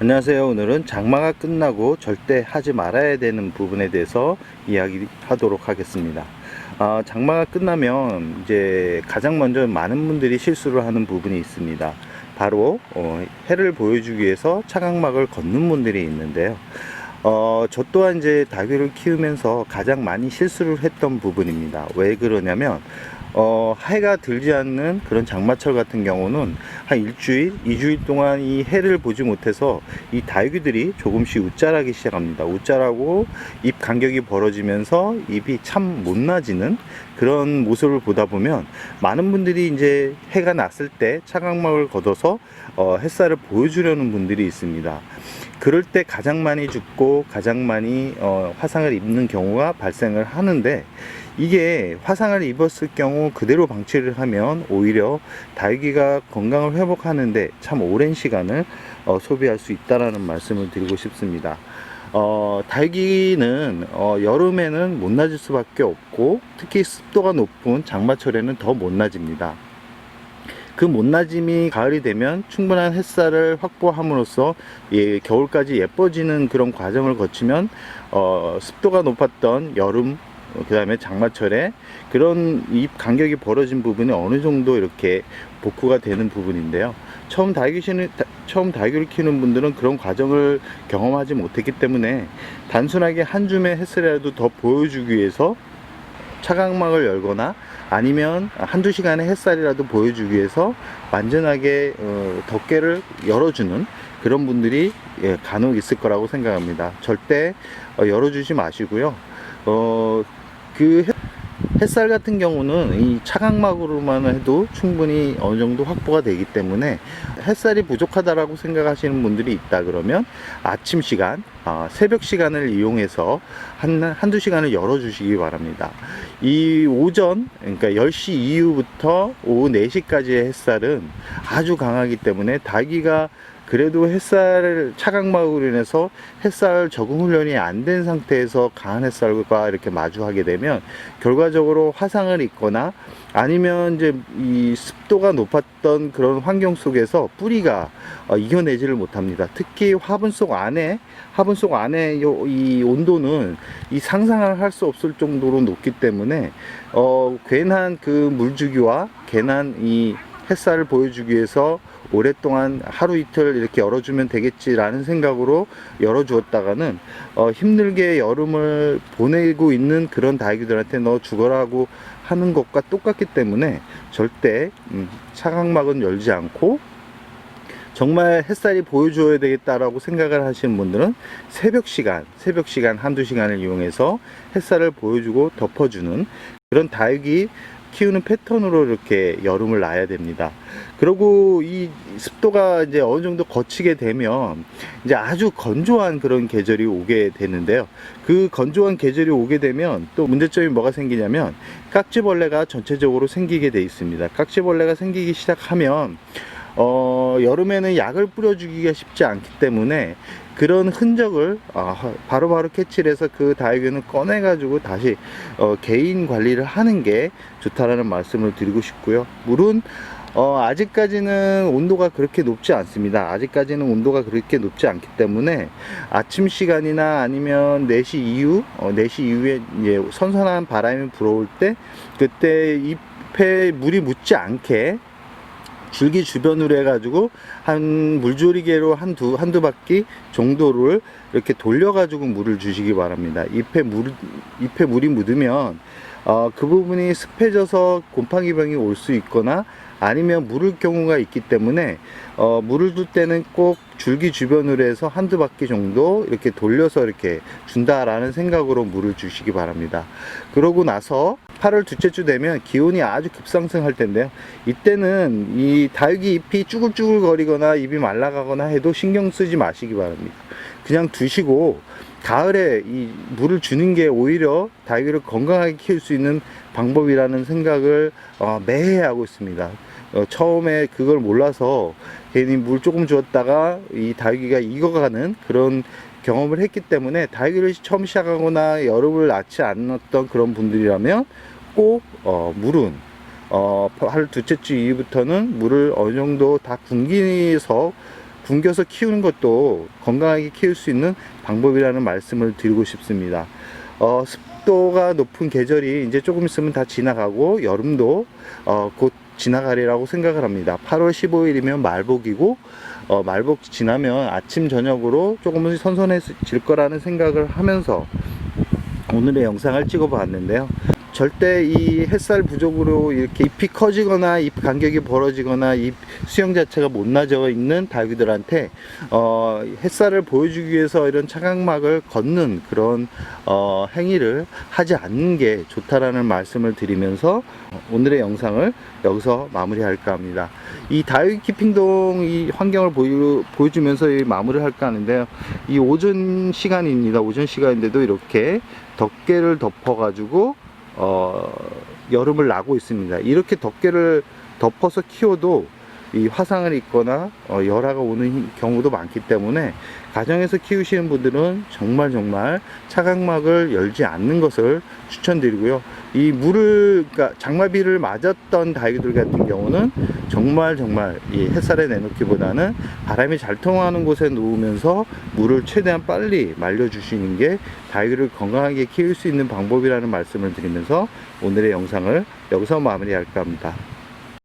안녕하세요. 오늘은 장마가 끝나고 절대 하지 말아야 되는 부분에 대해서 이야기 하도록 하겠습니다. 아, 장마가 끝나면 이제 가장 먼저 많은 분들이 실수를 하는 부분이 있습니다. 바로 어, 해를 보여주기 위해서 차각막을 걷는 분들이 있는데요. 어, 저 또한 이제 닭을 키우면서 가장 많이 실수를 했던 부분입니다. 왜 그러냐면 어, 해가 들지 않는 그런 장마철 같은 경우는 한 일주일, 이주일 동안 이 해를 보지 못해서 이 다육이들이 조금씩 웃자라기 시작합니다. 웃자라고 입 간격이 벌어지면서 입이 참 못나지는 그런 모습을 보다 보면 많은 분들이 이제 해가 났을 때 차각막을 걷어서 어, 햇살을 보여주려는 분들이 있습니다. 그럴 때 가장 많이 죽고 가장 많이 어, 화상을 입는 경우가 발생을 하는데 이게 화상을 입었을 경우 그대로 방치를 하면 오히려 다육이가 건강을 회복하는데 참 오랜 시간을 어, 소비할 수 있다라는 말씀을 드리고 싶습니다. 어, 다육이는 어, 여름에는 못 낮을 수밖에 없고 특히 습도가 높은 장마철에는 더 못 낮습니다. 그 못나짐이 가을이 되면 충분한 햇살을 확보함으로써 예, 겨울까지 예뻐지는 그런 과정을 거치면 어, 습도가 높았던 여름 그 다음에 장마철에 그런 잎 간격이 벌어진 부분이 어느 정도 이렇게 복구가 되는 부분인데요. 처음 키는 처음 다육이를 키우는 분들은 그런 과정을 경험하지 못했기 때문에 단순하게 한 줌의 햇살이라도 더 보여주기 위해서 차각막을 열거나 아니면 한두 시간의 햇살이라도 보여주기 위해서 완전하게 어, 덮개를 열어주는 그런 분들이 예, 간혹 있을 거라고 생각합니다. 절대 어, 열어주지 마시고요. 어, 그 햇- 햇살 같은 경우는 이 차각막으로만 해도 충분히 어느 정도 확보가 되기 때문에 햇살이 부족하다라고 생각하시는 분들이 있다 그러면 아침 시간, 아, 새벽 시간을 이용해서 한, 한두 시간을 열어주시기 바랍니다. 이 오전, 그러니까 10시 이후부터 오후 4시까지의 햇살은 아주 강하기 때문에 닭이가 그래도 햇살을 차각막으로 인해서 햇살 적응 훈련이 안 된 상태에서 강한 햇살과 이렇게 마주하게 되면 결과적으로 화상을 입거나 아니면 이제 이 습도가 높았던 그런 환경 속에서 뿌리가 어, 이겨내지를 못합니다. 특히 화분 속 안에 화분 속 안에 요- 이 온도는 이 상상을 할 수 없을 정도로 높기 때문에 어 괜한 그 물주기와 괜한 이 햇살을 보여주기 위해서 오랫동안 하루 이틀 이렇게 열어주면 되겠지라는 생각으로 열어주었다가는 어, 힘들게 여름을 보내고 있는 그런 다육이들한테 너 죽어라고 하는 것과 똑같기 때문에 절대 음, 차각막은 열지 않고 정말 햇살이 보여줘야 되겠다라고 생각을 하시는 분들은 새벽 시간, 새벽 시간 한두 시간을 이용해서 햇살을 보여주고 덮어주는 그런 다육이 키우는 패턴으로 이렇게 여름을 놔야 됩니다. 그리고 이 습도가 이제 어느 정도 거치게 되면 이제 아주 건조한 그런 계절이 오게 되는데요. 그 건조한 계절이 오게 되면 또 문제점이 뭐가 생기냐면 깍지벌레가 전체적으로 생기게 돼 있습니다. 깍지벌레가 생기기 시작하면 어, 여름에는 약을 뿌려주기가 쉽지 않기 때문에 그런 흔적을 아, 바로 바로 캐치를 해서 그 다육이는 꺼내가지고 다시 어, 개인 관리를 하는 게 좋다라는 말씀을 드리고 싶고요. 물은 어, 아직까지는 온도가 그렇게 높지 않습니다. 아직까지는 온도가 그렇게 높지 않기 때문에 아침 시간이나 아니면 4시 이후, 어, 4시 이후에 선선한 바람이 불어올 때 그때 잎에 물이 묻지 않게 줄기 주변으로 해가지고 한 물조리개로 한두 한두 바퀴 정도를 이렇게 돌려가지고 물을 주시기 바랍니다. 잎에 물 잎에 물이 묻으면 어, 그 부분이 습해져서 곰팡이병이 올 수 있거나 아니면 물을 경우가 있기 때문에 어, 물을 둘 때는 꼭 줄기 주변으로 해서 한두 바퀴 정도 이렇게 돌려서 이렇게 준다라는 생각으로 물을 주시기 바랍니다. 그러고 나서 8월 둘째 주 되면 기온이 아주 급상승할 텐데요. 이때는 이 다육이 잎이 쭈글쭈글 거리거나 잎이 말라가거나 해도 신경 쓰지 마시기 바랍니다. 그냥 두시고 가을에 이 물을 주는 게 오히려 다육이를 건강하게 키울 수 있는 방법이라는 생각을 어, 매해 하고 있습니다. 어, 처음에 그걸 몰라서 괜히 물 조금 주었다가 이 다육이가 익어가는 그런 경험을 했기 때문에 다육이를 처음 시작하거나 여름을 낳지 않았던 그런 분들이라면 꼭 어, 물은 어, 할 둘째 주 이후부터는 물을 어느 정도 다 굶기서 굶겨서 키우는 것도 건강하게 키울 수 있는 방법이라는 말씀을 드리고 싶습니다. 어, 습도가 높은 계절이 이제 조금 있으면 다 지나가고 여름도 어, 곧 지나가리라고 생각을 합니다. 8월 15일이면 말복이고 어, 말복 지나면 아침 저녁으로 조금은 선선해질 거라는 생각을 하면서 오늘의 영상을 찍어 봤는데요. 절대 이 햇살 부족으로 이렇게 잎이 커지거나 잎 간격이 벌어지거나 잎 수영 자체가 못 나져 있는 닭이들한테 어, 햇살을 보여주기 위해서 이런 차각막을 걷는 그런 어, 행위를 하지 않는 게 좋다라는 말씀을 드리면서 오늘의 영상을 여기서 마무리할까 합니다. 이 다육이 키핑동 이 환경을 보여, 보여주면서 이 마무리를 할까 하는데요. 이 오전 시간입니다. 오전 시간인데도 이렇게 덮개를 덮어가지고 어, 여름을 나고 있습니다. 이렇게 덮개를 덮어서 키워도 이 화상을 입거나 어, 열화가 오는 경우도 많기 때문에 가정에서 키우시는 분들은 정말 정말 차각막을 열지 않는 것을 추천드리고요. 이 물을 그러니까 장마비를 맞았던 다이들 같은 경우는 정말 정말 이 햇살에 내놓기보다는 바람이 잘 통하는 곳에 놓으면서 물을 최대한 빨리 말려주시는 게 다이를 건강하게 키울 수 있는 방법이라는 말씀을 드리면서 오늘의 영상을 여기서 마무리할까 합니다.